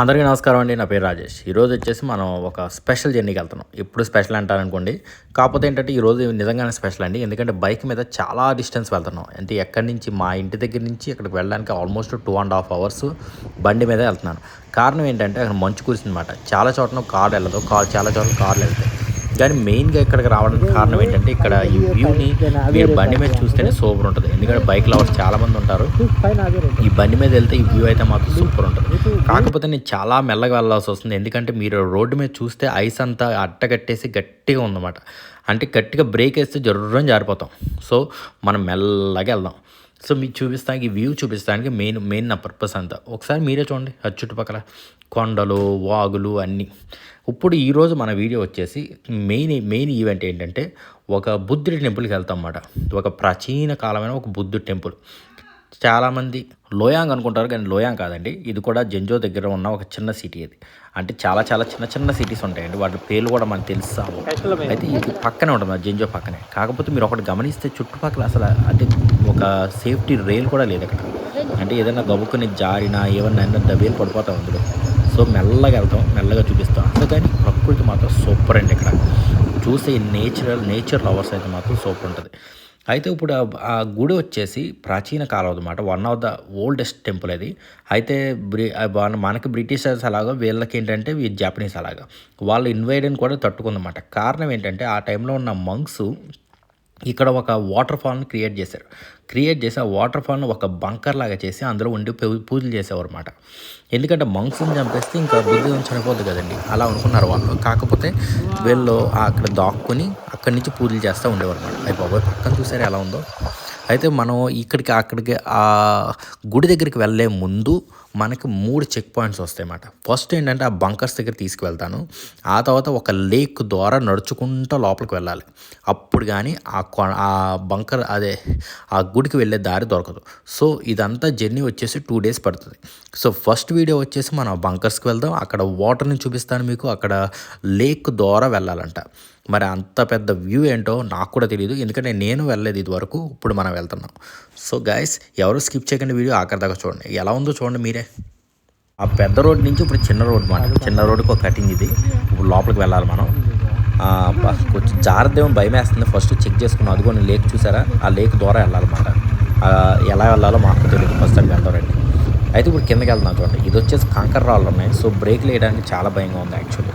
అందరికీ నమస్కారం అండి నా పేరు రాజేష్. ఈరోజు వచ్చేసి మనం ఒక స్పెషల్ జర్నీకి వెళ్తున్నాం. ఎప్పుడు స్పెషల్ అంటారనుకోండి కాకపోతే ఏంటంటే ఈరోజు నిజంగానే స్పెషల్ అండి. ఎందుకంటే బైక్ మీద చాలా డిస్టెన్స్ వెళ్తున్నాం. అంటే ఎక్కడి నుంచి మా ఇంటి దగ్గర నుంచి అక్కడికి వెళ్ళడానికి almost two and half hours బండి మీద వెళ్తున్నాను. కారణం ఏంటంటే అక్కడ మంచు కురిసిందనమాట చాలా చోట్ల కార్ వెళ్ళదు. కార్ చాలా చోట్ల కార్లు వెళ్తాయి. కానీ మెయిన్గా ఇక్కడికి రావడానికి కారణం ఏంటంటే ఇక్కడ ఈ వ్యూని మీరు బండి మీద చూస్తేనే సూపర్ ఉంటుంది. ఎందుకంటే బైక్ లవర్స్ చాలామంది ఉంటారు. ఈ బండి మీద వెళ్తే ఈ వ్యూ అయితే మాత్రం సూపర్ ఉంటుంది. కాకపోతే నేను చాలా మెల్లగా వెళ్ళాల్సి వస్తుంది. ఎందుకంటే మీరు రోడ్డు మీద చూస్తే ఐస్ అంతా అట్టగట్టేసి గట్టిగా ఉందన్నమాట. అంటే గట్టిగా బ్రేక్ వేస్తే జర్రం జారిపోతాం. సో మనం మెల్లగా వెళ్దాం. సో మీకు చూపిస్తానికి వ్యూ చూపిస్తానికి మెయిన్ మెయిన్ నా పర్పస్ అంతా. ఒకసారి మీరే చూడండి ఆ చుట్టుపక్కల కొండలు వాగులు అన్నీ. ఇప్పుడు ఈరోజు మన వీడియో వచ్చేసి మెయిన్ మెయిన్ ఈవెంట్ ఏంటంటే ఒక బుద్ధుడి టెంపుల్కి వెళ్తాం అన్నమాట. ఒక ప్రాచీన కాలమైన ఒక బుద్ధుడి టెంపుల్. చాలామంది లోయాంగ్ అనుకుంటారు కానీ లోయాంగ్ కాదండి. ఇది కూడా జంజో దగ్గర ఉన్న ఒక చిన్న సిటీ ఇది అంటే చాలా చాలా చిన్న చిన్న సిటీస్ ఉంటాయండి. వాటి పేర్లు కూడా మనకు తెలుస్తాము అయితే ఇది పక్కనే ఉంటుంది జంజో పక్కనే. కాకపోతే మీరు ఒకటి గమనిస్తే చుట్టుపక్కల అసలు అంటే ఒక సేఫ్టీ రైల్ కూడా లేదు అక్కడ. అంటే ఏదైనా గబుక్కుని జారినా ఏమన్నా అయినా దబేలు పడిపోతాం అందులో సో మెల్లగా వెళ్తాం మెల్లగా చూపిస్తాం. అసలు కానీ ప్రకృతి మాత్రం సూపర్ అండి ఇక్కడ. చూసే నేచురల్ నేచర్ లవర్స్ అయితే మాత్రం సూపర్ ఉంటుంది. అయితే ఇప్పుడు ఆ- గుడి వచ్చేసి ప్రాచీన కాలం అనమాట one of the oldest temple అది. అయితే బ్రి మనకి బ్రిటిషర్స్ అలాగా వీళ్ళకి ఏంటంటే జపనీస్ అలాగా. వాళ్ళు ఇన్వైడెన్ కూడా తట్టుకుందన్నమాట. కారణం ఏంటంటే ఆ టైంలో ఉన్న మంక్స్ ఇక్కడ ఒక వాటర్ ఫాల్ని క్రియేట్ చేశారు. క్రియేట్ చేసి ఆ వాటర్ ఫాల్ని ఒక బంకర్ లాగా చేసి అందులో ఉండి పూజలు చేసేవారు అనమాట ఎందుకంటే మంక్స్ని చంపేస్తే ఇంకా బుద్ధి చనిపోద్ది కదండి. అలా అనుకున్నారు వాళ్ళు. కాకపోతే వీళ్ళు అక్కడ దాక్కుని అక్కడి నుంచి పూజలు చేస్తూ ఉండేవారు అనమాట అయి బాబోయ్ పక్కన చూసారు ఎలా ఉందో? అయితే మనం ఇక్కడికి అక్కడికి ఆ గుడి దగ్గరికి వెళ్ళే ముందు మనకి మూడు చెక్ పాయింట్స్ వస్తాయి అన్నమాట ఫస్ట్ ఏంటంటే ఆ బంకర్స్ దగ్గర తీసుకువెళ్తాను. ఆ తర్వాత ఒక లేక్ ద్వారా నడుచుకుంటూ లోపలికి వెళ్ళాలి. అప్పుడు కానీ ఆ కొ ఆ బంకర్ అదే ఆ గుడికి వెళ్ళే దారి దొరకదు. సో ఇదంతా జర్నీ వచ్చేసి టూ డేస్ పడుతుంది. సో ఫస్ట్ వీడియో వచ్చేసి మనం బంకర్స్కి వెళ్దాం. అక్కడ వాటర్ని చూపిస్తాను మీకు. అక్కడ లేక్ ద్వారా వెళ్ళాలంట. మరి అంత పెద్ద వ్యూ ఏంటో నాకు కూడా తెలియదు ఎందుకంటే నేను వెళ్ళలేదు ఇదివరకు. ఇప్పుడు మనం వెళ్తున్నాం. సో గాయస్ ఎవరు స్కిప్ చేయకండి వీడియో ఆఖరి దాకా చూడండి. ఎలా ఉందో చూడండి మీరే. ఆ పెద్ద రోడ్ నుంచి ఇప్పుడు చిన్న రోడ్ మాట చిన్న రోడ్కి ఒక కటింగ్ ఇది. ఇప్పుడు లోపలికి వెళ్ళాలి మనం. కొంచెం జాగ్రత్త భయం వేస్తుంది. ఫస్ట్ చెక్ చేసుకున్నాం. అది లేక్ చూసారా? ఆ లేక్ ద్వారా వెళ్ళాలన్నమాట. ఎలా వెళ్ళాలో మాకు తెలియదు ఫస్ట్ అది వెళ్దారండి అయితే ఇప్పుడు కిందకి వెళ్తున్నాం చూడండి. ఇది వచ్చేసి కాంకర్ రాళ్ళు ఉన్నాయి. సో బ్రేక్ వేయడానికి చాలా భయంగా ఉంది యాక్చువల్లీ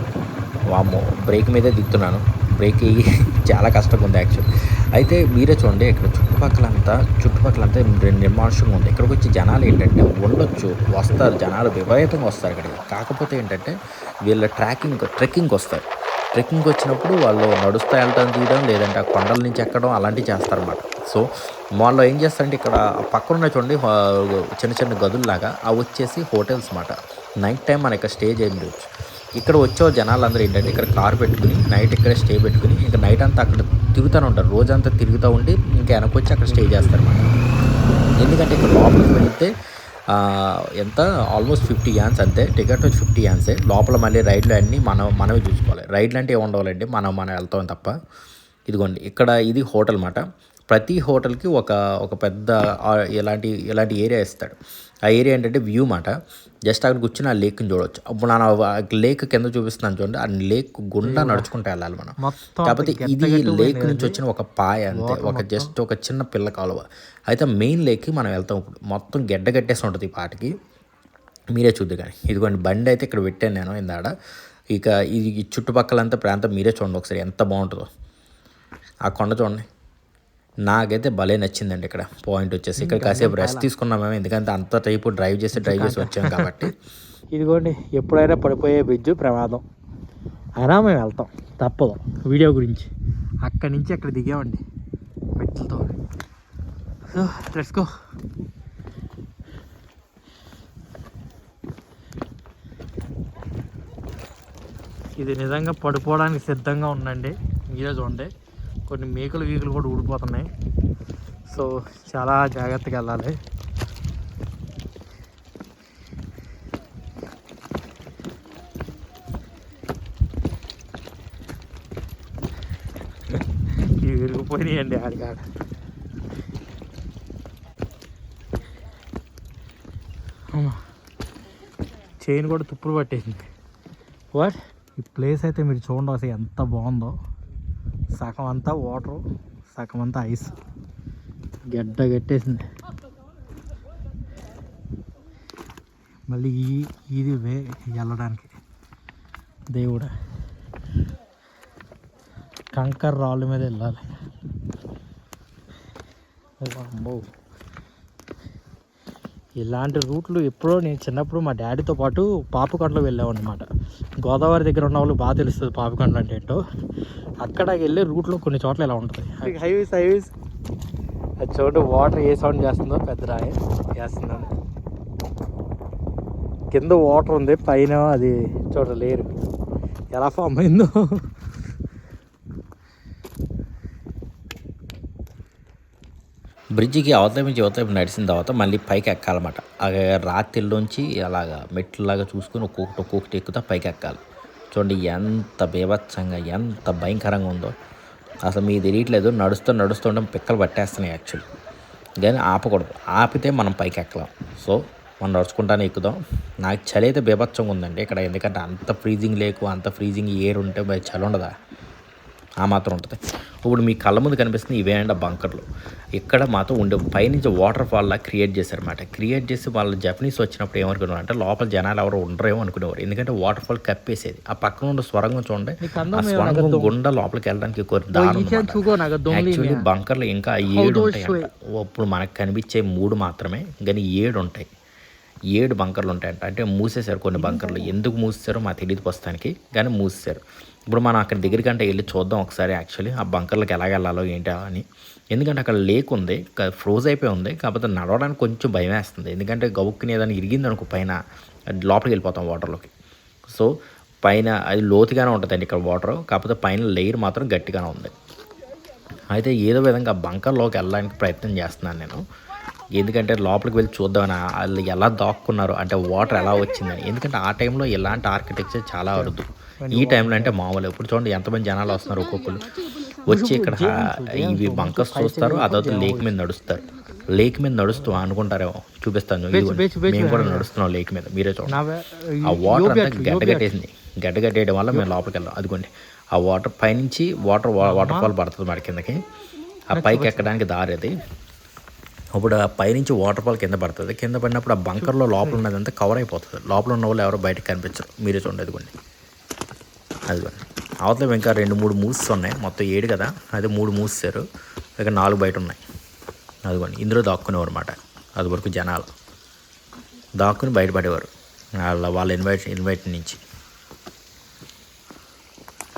వామ్మో బ్రేక్ మీదే దిగుతున్నాను. బ్రేక్ అయ్యి చాలా కష్టంగా ఉంది యాక్చువల్ అయితే మీరే చూడండి ఇక్కడ చుట్టుపక్కలంతా చుట్టుపక్కలంతా నిర్మానుషంగా ఉంది. ఇక్కడికి వచ్చి జనాలు ఏంటంటే ఉండొచ్చు వస్తారు. జనాలు విపరీతంగా వస్తారు ఇక్కడికి. కాకపోతే ఏంటంటే వీళ్ళ ట్రాకింగ్ ట్రెక్కింగ్ వస్తారు. ట్రెక్కింగ్ వచ్చినప్పుడు వాళ్ళు నడుస్తూ వెళ్ళటం తీయడం లేదంటే ఆ కొండల నుంచి ఎక్కడం అలాంటివి చేస్తారన్నమాట. సో వాళ్ళు ఏం చేస్తారంటే ఇక్కడ పక్కన ఉన్న చూడండి చిన్న చిన్న గదుల్లాగా అవి వచ్చేసి హోటల్స్ అన్నమాట. నైట్ టైం మన ఇక్కడ స్టే చేయవచ్చు ఇక్కడ వచ్చే జనాలందరూ ఏంటంటే ఇక్కడ కార్ పెట్టుకుని నైట్ ఇక్కడే స్టే పెట్టుకుని ఇంకా నైట్ అంతా అక్కడ తిరుగుతూనే ఉంటారు. రోజంతా తిరుగుతూ ఉండి ఇంకా వెనకొచ్చి వచ్చి అక్కడ స్టే చేస్తారన్నమాట. ఎందుకంటే ఇక్కడ లోపలికి వెళ్తే ఎంత? ఆల్మోస్ట్ ఫిఫ్టీ యాన్స్ అంతే. టికెట్ వచ్చి ఫిఫ్టీ యాన్సే లోపల మళ్ళీ రైడ్లు అన్నీ మనం మనమే చూసుకోవాలి. రైడ్లు అంటే ఏమి ఉండవాలండి మనం మనం వెళ్తాం తప్ప. ఇదిగోండి. ఇక్కడ ఇది హోటల్ మాట ప్రతి హోటల్కి ఒక ఒక పెద్ద ఇలాంటి ఇలాంటి ఏరియా ఇస్తాడు. ఆ ఏరియా ఏంటంటే వ్యూ మాట. జస్ట్ అక్కడ కూర్చుని ఆ లేక్ని చూడవచ్చు అప్పుడు ఆ లేక్ కింద చూపిస్తున్నాను చూడండి. ఆ లేక్ గుండా నడుచుకుంటూ వెళ్ళాలి మనం. కాకపోతే ఇది లేక్ నుంచి వచ్చిన ఒక పాయ అంతే. ఒక జస్ట్ ఒక చిన్న పిల్ల కాలువ. అయితే మెయిన్ లేక్కి మనం వెళ్తాం ఇప్పుడు. మొత్తం గెడ్డ గట్టేసి ఉంటుంది ఈ పాటకి. మీరే చూద్దు కానీ. ఇదిగోండి బండి అయితే ఇక్కడ పెట్టాను నేను ఇందాడ. ఇక ఇది చుట్టుపక్కలంతా ప్రాంతం మీరే చూడండి ఒకసారి ఎంత బాగుంటుందో. ఆ కొండ చూడండి. నాకైతే భలే నచ్చిందండి ఇక్కడ పాయింట్ వచ్చేసి. ఇక్కడ కాసేపు రెస్ట్ తీసుకున్నాం మేము ఎందుకంటే అంత టైపు డ్రైవ్ చేసి డ్రైవ్ చేసి వచ్చాం కాబట్టి. ఇదిగోండి ఎప్పుడైనా పడిపోయే బ్రిడ్జ్ ప్రమాదం. అయినా మేము వెళ్తాం తప్పదు. వీడియో గురించి. అక్కడి నుంచి అక్కడ దిగామండి మెట్లతో. సో లెట్స్ గో ఇది నిజంగా పడిపోవడానికి సిద్ధంగా ఉందండి. మీరే చూడండి. కొన్ని మేకలు గీకలు కూడా ఊడిపోతున్నాయి. సో చాలా జాగ్రత్తగా వెళ్ళాలి. విరిగిపోయినాయండి ఆడికాడ. చైన్ కూడా తుప్పులు పట్టేసింది. వాట్ ఈ ప్లేస్ అయితే మీరు చూడండి అసలు ఎంత బాగుందో. సగం అంతా వాటర్ సగం అంతా ఐస్. గడ్డ కట్టేసింది. మళ్ళీ ఈ ఇది వే వెళ్ళడానికి. దేవుడు. కంకర్ రాళ్ళ మీద వెళ్ళాలి. అమ్మో ఇలాంటి రూట్లు ఎప్పుడో నేను చిన్నప్పుడు మా డాడీతో పాటు పాపకొండలో వెళ్ళామన్నమాట. గోదావరి దగ్గర ఉన్న వాళ్ళు బాగా తెలుస్తుంది పాపకొండలు అంటే ఏంటో. అక్కడ వెళ్ళే రూట్లో కొన్ని చోట్ల ఇలా ఉంటుంది. హైవేస్ హైవేస్ అది చూడు వాటర్ ఏ సౌండ్ చేస్తుందో పెద్ద రాయి చేస్తుందని. కింద వాటర్ ఉంది పైన అది చూడ లేరు. ఎలా ఫామ్ అయిందో. బ్రిడ్జికి అవతల నుంచి అవతల నడిచిన తర్వాత మళ్ళీ పైకి ఎక్కాలన్నమాట. రాత్రిలోంచి అలాగా మెట్లలాగా చూసుకుని ఒక్కొక్కటి ఒక్కొక్కటి ఎక్కుతా పైకి ఎక్కాలి. చూడండి ఎంత బీభత్సంగా ఎంత భయంకరంగా ఉందో. అసలు మీ తెలియట్లేదు నడుస్తూ నడుస్తుంటే పిక్కలు పట్టేస్తున్నాయి యాక్చువల్లీ కానీ ఆపకూడదు. ఆపితే మనం పైకి ఎక్కలేం. సో మనం నడుచుకుంటానే ఎక్కుదాం. నాకు చలి అయితే బీభత్సంగా ఉందండి ఇక్కడ. ఎందుకంటే అంత ఫ్రీజింగ్ లేకు అంత ఫ్రీజింగ్ ఎయిర్ ఉంటే మరి చలి ఉండదా? ఆ మాత్రం ఉంటుంది. ఇప్పుడు మీ కళ్ళ ముందు కనిపిస్తుంది ఇవే అండి బంకర్లు. ఇక్కడ మాత్రం ఉండే పైనుంచి వాటర్ ఫాల్ లా క్రియేట్ చేశారన్నమాట. క్రియేట్ చేసి వాళ్ళు జపనీస్ వచ్చినప్పుడు ఏమనుకున్నారు అంటే లోపల జనాలు ఎవరు ఉండరేమో అనుకునేవారు. ఎందుకంటే వాటర్ ఫాల్ కప్పేసేది. ఆ పక్కన ఉన్న స్వరంగం చూడండి. ఆ స్వరంగం గుండా లోపలికి వెళ్ళడానికి కొన్ని దారి ఈశాన్ చూగో నాకు దొంగలి యాక్చువల్లీ బంకర్లు ఇంకా ఏడు ఉంటాయంట. ఇప్పుడు మనకు కనిపించే మూడు మాత్రమే కానీ ఏడు ఉంటాయి. ఏడు బంకర్లు ఉంటాయంట. అంటే మూసేశారు కొన్ని బంకర్లు. ఎందుకు మూసేశారో మా తెలియదు ప్రస్తుతానికి కానీ మూసేశారు. ఇప్పుడు మనం అక్కడ దగ్గరికి అంటే వెళ్ళి చూద్దాం ఒకసారి యాక్చువల్లీ ఆ బంకర్లకు ఎలా వెళ్ళాలో ఏంటో అని. ఎందుకంటే అక్కడ లేక్ ఉంది ఫ్రోజ్ అయిపోయి ఉంది కాకపోతే నడవడానికి కొంచెం భయం వేస్తుంది. ఎందుకంటే గవుక్కుని ఏదైనా ఇరిగింది అనుకో పైన లోపలికి వెళ్ళిపోతాం వాటర్లోకి సో పైన అది లోతుగానే ఉంటుందండి ఇక్కడ వాటర్ కాకపోతే పైన లేయర్ మాత్రం గట్టిగానే ఉంది. అయితే ఏదో విధంగా బంకర్లోకి వెళ్ళడానికి ప్రయత్నం చేస్తున్నాను నేను. ఎందుకంటే లోపలికి వెళ్ళి చూద్దామని వాళ్ళు ఎలా దాక్కున్నారు అంటే వాటర్ ఎలా వచ్చిందని. ఎందుకంటే ఆ టైంలో ఇలాంటి ఆర్కిటెక్చర్ చాలా అరుదు. ఈ టైంలో అంటే మామూలు ఇప్పుడు చూడండి ఎంతమంది జనాలు వస్తున్నారు ఒక్కొక్కరు వచ్చి ఇక్కడ ఇవి బంకర్స్ చూస్తారు ఆ తర్వాత లేక్ మీద నడుస్తారు. లేక్ మీద నడుస్తూ అనుకుంటారేమో చూపిస్తాను మేము కూడా నడుస్తున్నాం లేక్ మీద మీరే చూడండి. ఆ వాటర్ అంతా గడ్డ కట్టేసింది గడ్డ కట్టేయడం వల్ల మేము లోపలికి వెళ్ళాం. అదిగోండి ఆ వాటర్ పైనుంచి వాటర్ వాటర్ ఫాల్ పడుతుంది మరి కిందకి. ఆ పైకి ఎక్కడానికి దారి అది. ఇప్పుడు ఆ పైనుంచి వాటర్ ఫాల్ కింద పడుతుంది. కింద పడినప్పుడు ఆ బంకర్లో లోపల ఉన్నదంతా కవర్ అయిపోతుంది. లోపల ఉన్న వాళ్ళు ఎవరో బయటకు కనిపించరు. మీరే చూడండి అదిగోండి. అది. అవతల ఇంకా రెండు మూడు మూవ్స్ ఉన్నాయి. మొత్తం ఏడు కదా? అదే మూడు మూసారు ఇక నాలుగు బయట ఉన్నాయి. అదిగోండి. ఇందులో దాక్కునేవారు అనమాట అది వరకు జనాలు. దాక్కుని బయటపడేవారు. వాళ్ళ వాళ్ళ ఇన్వైట్ ఇన్వైట్ నుంచి.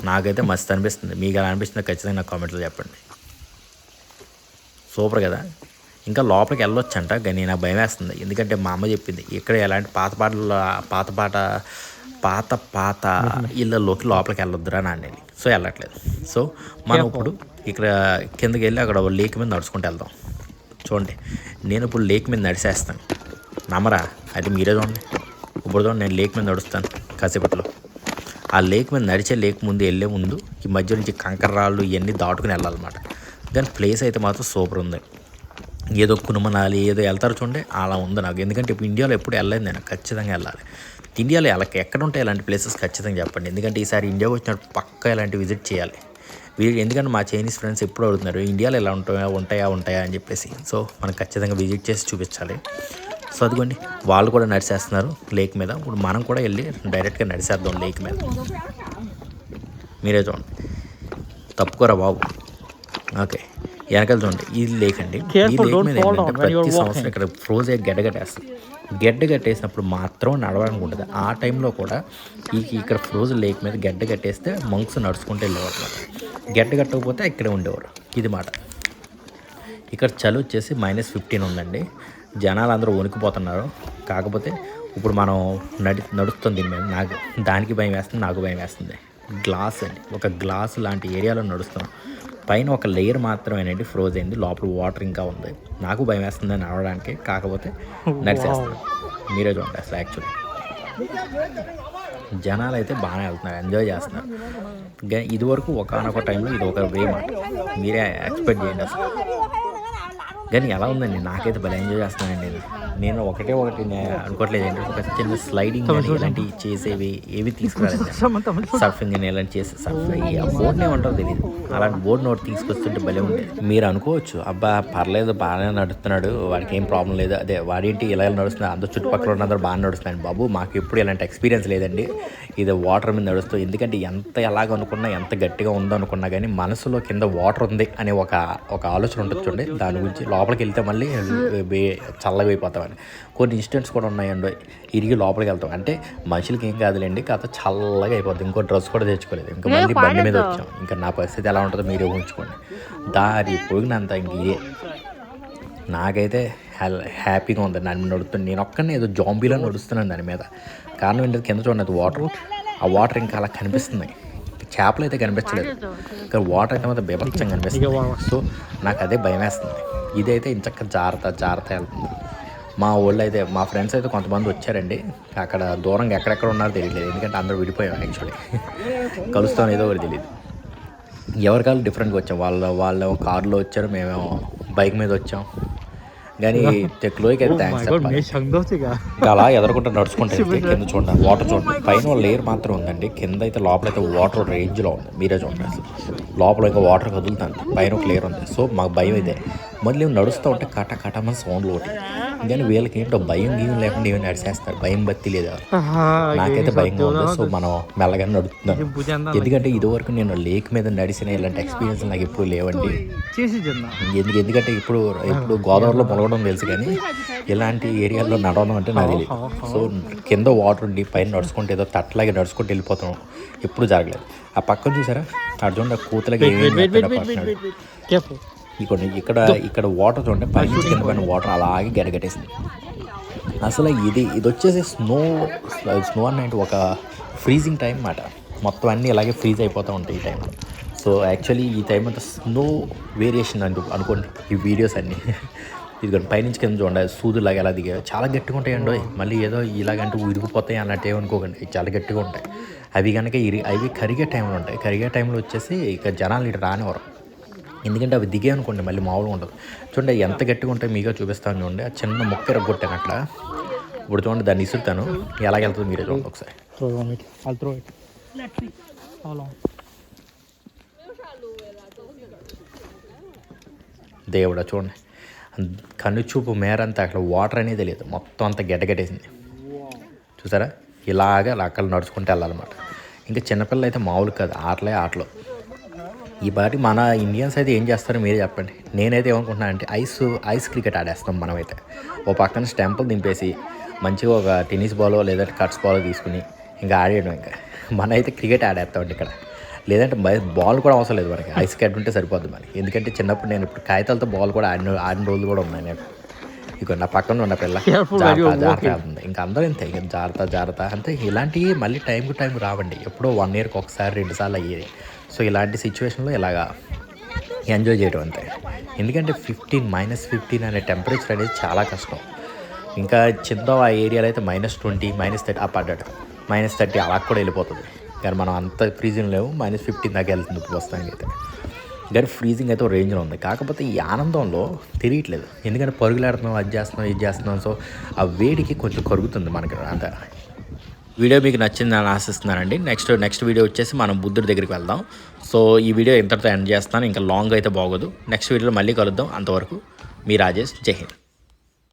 నాకైతే మస్తు అనిపిస్తుంది. మీకు ఎలా అనిపిస్తుందో ఖచ్చితంగా నా కామెంట్లో చెప్పండి. సూపర్ కదా? ఇంకా లోపలికి వెళ్ళొచ్చంట. కానీ నాకు భయం వేస్తుంది. ఎందుకంటే మా అమ్మ చెప్పింది ఇక్కడ ఎలాంటి పాత పాటలు పాత పాట పాత పాత ఇళ్ళల్లోకి లోపలికి వెళ్ళొద్దురా నాన్న సో వెళ్ళట్లేదు. సో మనం ఇప్పుడు ఇక్కడ కిందకి వెళ్ళి అక్కడ లేక్ మీద నడుచుకుంటూ వెళ్దాం. చూడండి నేను ఇప్పుడు లేక్ మీద నడిచేస్తాను. నమ్మరా? అది మీరే చూడండి. ఇప్పుడు చూడండి నేను లేక్ మీద నడుస్తాను కాసేపట్లో. ఆ లేక్ మీద నడిచే లేక్ ముందు వెళ్ళే ముందు ఈ మధ్య నుంచి కంకర రాళ్ళు ఇవన్నీ దాటుకుని వెళ్ళాలన్నమాట. కానీ ప్లేస్ అయితే మాత్రం సూపర్ ఉంది. ఏదో కునుమనాలి ఏదో వెళ్తారు చూడండి అలా ఉంది నాకు. ఎందుకంటే ఇప్పుడు ఇండియాలో ఎప్పుడు వెళ్ళలేదు నేను ఖచ్చితంగా వెళ్ళాలి. ఇండియాలో ఎలా ఎక్కడ ఉంటాయి ఇలాంటి ప్లేసెస్ ఖచ్చితంగా చెప్పండి. ఎందుకంటే ఈసారి ఇండియాకి వచ్చినప్పుడు పక్కా ఇలాంటి విజిట్ చేయాలి. వీళ్ళు ఎందుకంటే మా చైనీస్ ఫ్రెండ్స్ ఎప్పుడు అడుగుతున్నారు ఇండియాలో ఎలా ఉంటాయా ఉంటాయా ఉంటాయా? అని చెప్పేసి. సో మనం ఖచ్చితంగా విజిట్ చేసి చూపించాలి. సో అదిగోండి వాళ్ళు కూడా నడిచేస్తున్నారు లేక్ మీద. ఇప్పుడు మనం కూడా వెళ్ళి డైరెక్ట్గా నడిచేద్దాం లేక్ మీద. మీరే చూడండి. తప్పుకోరా బాబు. ఓకే. వెనకాల చూడండి ఈ లేక్ అండి. ఈ లేక్ మీద ఏంటంటే ప్రతి. సంవత్సరం ఇక్కడ ఫ్రోజ్ అయ్యి గడ్డ కట్టేస్తుంది గడ్డ కట్టేసినప్పుడు మాత్రం నడవడానికి ఉంటుంది. ఆ టైంలో కూడా ఈ ఇక్కడ ఫ్రోజ్ లేక్ మీద గడ్డ కట్టేస్తే మంక్స్ నడుచుకుంటూ వెళ్ళేవారు గడ్డ కట్టకపోతే ఇక్కడే ఉండేవారు. ఇది మాట. ఇక్కడ చలి వచ్చేసి మైనస్ ఫిఫ్టీన్ ఉందండి. జనాలు అందరూ వణికిపోతున్నారు. కాకపోతే ఇప్పుడు మనం నడి నడుస్తుంది దీని మీద. నాకు దానికి భయం వేస్తుంది నాకు భయం వేస్తుంది. గ్లాస్ అండి. ఒక గ్లాస్ లాంటి ఏరియాలో నడుస్తున్నాం పైన ఒక లేయర్ మాత్రమేనండి ఫ్రోజ్ అయింది లోపల వాటర్ ఇంకా ఉంది. నాకు భయం వేస్తుంది నడవడానికి కాకపోతే నడిచేస్తాను. మీరే చూడండి అసలు యాక్చువల్లీ జనాలు అయితే బాగానే వెళ్తున్నారు ఎంజాయ్ చేస్తున్నారు. ఇంకా ఇదివరకు ఒకనొక టైంలో ఇది ఒక వే మాట మీరే ఎక్స్పెక్ట్ చేయండి అసలు. కానీ ఎలా ఉందండి? నాకైతే భలే ఎంజాయ్ చేస్తున్నానండి. నేను. ఒకటే ఒకటి అనుకోవట్లేదు. ఏంటంటే ఒక చిన్న స్లైడింగ్ ఇలాంటివి చేసేవి ఏవి తీసుకురాలేదు. సర్ఫింగ్ అని ఇలాంటి చేసి సర్ఫింగ్ ఆ బోర్డునే ఉంటారో తెలియదు అలాంటి బోర్డు నోట్ తీసుకొస్తుంటే భలే ఉంటుంది మీరు అనుకోవచ్చు అబ్బా పర్లేదు బాగానే నడుస్తున్నాడు వాడికి ఏం ప్రాబ్లం లేదు. అదే వాడేంటి ఇలా ఇలా నడుస్తున్నాడు అందరూ చుట్టుపక్కల ఉన్న అందరూ బాగా నడుస్తున్నాడు. బాబు మాకు ఎప్పుడు ఇలాంటి ఎక్స్పీరియన్స్ లేదండి. ఇది వాటర్ మీద నడుస్తూ ఎందుకంటే ఎంత ఎలాగ అనుకున్నా ఎంత గట్టిగా ఉందో అనుకున్నా కానీ మనసులో కింద వాటర్ ఉంది అనే ఒక ఒక ఆలోచన ఉంటుంది చూడండి. దాని గురించి లోపలికి వెళ్తే మళ్ళీ చల్లగా అయిపోతామని కొన్ని ఇన్సిడెంట్స్ కూడా ఉన్నాయండి. ఇరిగి లోపలికి వెళ్తాం అంటే మనుషులకి ఏం కాదులేండి కాకపోతే చల్లగా అయిపోతుంది ఇంకో డ్రెస్ కూడా తెచ్చుకోలేదు. ఇంకా మళ్ళీ బండి మీద వచ్చాం. ఇంకా నా పరిస్థితి ఎలా ఉంటుందో మీరే ఊహించుకోండి. దారి పొగినంత ఇంక ఇదే. నాకైతే హ్యా- హ్యాపీగా ఉంది. దాని మీద నడుస్తుంది నేను ఒక్కనే ఏదో జాంబీలో నడుస్తున్నాను దాని మీద. కారణం ఏంటంటే కింద చూడండి అది వాటర్. ఆ వాటర్ ఇంకా అలా కనిపిస్తున్నాయి. చేపలు అయితే కనిపించలేదు ఇంకా వాటర్ అయితే మాత్రం బీభత్సంగా కనిపిస్తుంది. సో నాకు అదే భయం వేస్తుంది ఇదైతే ఇంచక్క జాగ్రత్త జాగ్రత్త వెళ్తుంది. మా ఊళ్ళో అయితే మా ఫ్రెండ్స్ అయితే కొంతమంది వచ్చారండి. అక్కడ దూరంగా ఎక్కడెక్కడ ఉన్నారో తెలియలేదు ఎందుకంటే అందరూ విడిపోయాం యాక్చువల్లీ కలుస్తాం ఏదో ఒకటి తెలియదు ఎవరికాలు డిఫరెంట్గా వచ్చాం. వాళ్ళ వాళ్ళ కారులో వచ్చారు. మేమేమో బైక్ మీద వచ్చాం. కానీ టెక్లోకి అయితే థ్యాంక్స్ ఇంకా. అలా ఎదరకుండా నడుచుకుంటే కింద చూడండి వాటర్ చూడండి. పైన లేయర్ మాత్రం ఉందండి. కింద అయితే లోపల అయితే వాటర్ రేంజ్లో ఉంది. మీరే చూడండి అసలు. లోపల ఇంకా వాటర్ కదులుతుంది పైన ఒక లేయర్ ఉంది. సో మాకు భయం ఇదే మళ్ళీ నడుస్తూ ఉంటే కట కటమని సౌండ్లు ఒకటి కానీ వీళ్ళకి ఏంటో భయం గీయం లేకుండా ఏమైనా నడిచేస్తారు. భయం బత్తి లేదు? నాకైతే భయంగా ఉంది. సో మనం మెల్లగా నడుస్తున్నాం ఎందుకంటే ఇదివరకు నేను లేక్ మీద నడిచిన ఇలాంటి ఎక్స్పీరియన్స్ నాకు ఎప్పుడు లేవండి. ఎందుకు ఎందుకంటే ఇప్పుడు ఇప్పుడు గోదావరిలో మునగడం తెలుసు కానీ ఇలాంటి ఏరియాల్లో నడవడం అంటే నాకు తెలియదు సో కింద వాటర్ ఉండి పైన నడుచుకుంటే ఏదో తట్టలాగా నడుచుకుంటూ వెళ్ళిపోతాం. ఎప్పుడు జరగలేదు. ఆ పక్కన చూసారా? ఆ కూతులకి ఏమేమి ఇక్కడ ఇక్కడ ఇక్కడ వాటర్ చూడండి పై నుంచి కింద పైన వాటర్ అలాగే గడగట్టేసింది అసలు ఇది ఇది వచ్చేసి స్నో స్నో అన్నట్టు ఒక ఫ్రీజింగ్ టైం అన్నమాట. మొత్తం అన్నీ ఇలాగే ఫ్రీజ్ అయిపోతూ ఉంటాయి ఈ టైంలో సో యాక్చువల్లీ ఈ టైం అంతా స్నో వేరియేషన్ అంటూ అనుకోండి ఈ వీడియోస్ అన్నీ. ఇదిగోండి పైనుంచి కింద చూడండి సూదులాగా ఎలా దిగాయో. చాలా గట్టిగా ఉంటాయండి. మళ్ళీ ఏదో ఇలాగంటూ ఇరిగిపోతాయి అన్నట్టు ఏమనుకోకండి చాలా గట్టిగా ఉంటాయి. అవి కనుక ఇరి అవి కరిగే టైంలో ఉంటాయి. కరిగే టైంలో వచ్చేసి ఇక జనాలు ఇటు రానివ్వరు. ఎందుకంటే అవి దిగే అనుకోండి మళ్ళీ మామూలుగా ఉండదు చూడండి ఎంత గట్టిగా ఉంటాయి మీగా చూపిస్తాను చూడండి. ఆ చిన్న మొక్క ఎరగొట్టాను అక్కడ. ఇప్పుడు చూడండి దాన్ని ఇసురుతాను. ఎలాగెళ్తుందో మీరే చూడండి ఒకసారి? దేవుడా చూడండి. కన్ను చూపు మేరంతా అక్కడ వాటర్ అనేది తెలియదు మొత్తం అంతా గడ్డగట్టేసింది. చూసారా? ఇలాగా అక్కడ నడుచుకుంటూ వెళ్ళాలన్నమాట. ఇంకా చిన్నపిల్లలు అయితే మామూలు కాదు. ఆటలే ఆటలు. ఈ పాటి మన ఇండియన్స్ అయితే ఏం చేస్తారో మీరే చెప్పండి. నేనైతే ఏమనుకుంటున్నా అంటే ఐస్ ఐస్ క్రికెట్ ఆడేస్తాం మనమైతే. ఓ పక్కన స్టెంపులు దింపేసి మంచిగా ఒక టెన్నిస్ బాల్ లేదంటే కట్స్ బాల్ తీసుకుని ఇంకా ఆడేయడం ఇంకా. మన అయితే క్రికెట్ ఆడేస్తామండి ఇక్కడ. లేదంటే బాల్ కూడా అవసరం లేదు మనకి. ఐస్ కట్ ఉంటే సరిపోద్ది మనకి. ఎందుకంటే చిన్నప్పుడు నేను ఇప్పుడు కాగితాలతో బాల్ కూడా ఆడిన ఆడిన రోజులు కూడా ఉన్నాయి నాకు. ఇక నా పక్కన ఉన్న పిల్ల జాగ్రత్త, ఇంకా అందరూ ఇంతే జాగ్రత్త జాగ్రత్త. అంటే ఇలాంటివి మళ్ళీ టైం టు టైం రావండి. ఎప్పుడో వన్ ఇయర్కి ఒకసారి రెండు సార్లు అయ్యేది. సో ఇలాంటి సిచ్యువేషన్లో ఇలాగా ఎంజాయ్ చేయడం అంతే. ఎందుకంటే ఫిఫ్టీన్ మైనస్ ఫిఫ్టీన్ అనే టెంపరేచర్ అనేది చాలా కష్టం. ఇంకా చిన్న ఆ ఏరియాలో అయితే మైనస్ ట్వంటీ మైనస్ థర్టీ ఆ పడ్డాడు మైనస్ థర్టీ అలా కూడా వెళ్ళిపోతుంది. కానీ మనం అంత ఫ్రీజింగ్ లేవు మైనస్ ఫిఫ్టీన్ దాకా వెళ్తుంది ఇప్పుడు వస్తానికి అయితే. కానీ ఫ్రీజింగ్ అయితే ఒక రేంజ్లో ఉంది. కాకపోతే ఈ ఆనందంలో తెలియట్లేదు. ఎందుకంటే పరుగులాడుతున్నాం అది చేస్తున్నాం ఇది చేస్తున్నాం. సో ఆ వేడికి కొంచెం కరుగుతుంది మనకి అంత. వీడియో మీకు నచ్చిందని ఆశిస్తున్నానండి నెక్స్ట్ నెక్స్ట్ వీడియో వచ్చేసి మనం బుద్ధుడి దగ్గరికి వెళ్దాం. సో ఈ వీడియో ఇంతటితో ఎండ్ చేస్తాను. ఇంకా లాంగ్ అయితే బాగోదు. నెక్స్ట్ వీడియోలో మళ్ళీ కలుద్దాం. అంతవరకు మీ రాజేష్. జై హింద్.